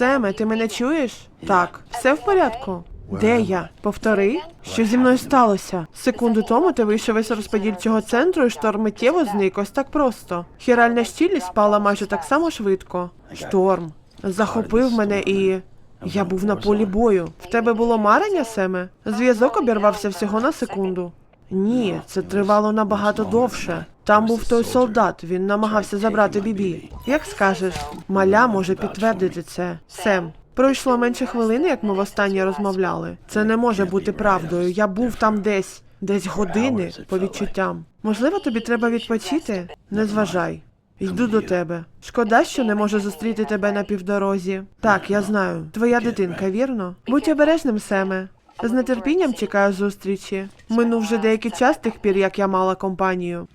Семе, ти мене чуєш? Так, все в порядку. Де я? Повтори, що зі мною сталося? Секунду тому ти вийшов із розподільчого центру і шторм миттєво зник ось так просто. Хіральна щільність спала майже так само швидко. Шторм захопив мене і. Я був на полі бою. В тебе було марення, Семе? Зв'язок обірвався всього на секунду. Ні, це тривало набагато довше. Там був той солдат, він намагався забрати бібі. Як скажеш, маля може підтвердити це. Сем, пройшло менше хвилини, як ми востаннє розмовляли. Це не може бути правдою. Я був там десь, десь години по відчуттям. Можливо, тобі треба відпочити? Не зважай. Йду до тебе. Шкода, що не можу зустріти тебе на півдорозі. Так, я знаю. Твоя дитинка, вірно? Будь обережним, Семе. З нетерпінням чекаю зустрічі. Минув вже деякий час тих пір, як я мала компанію.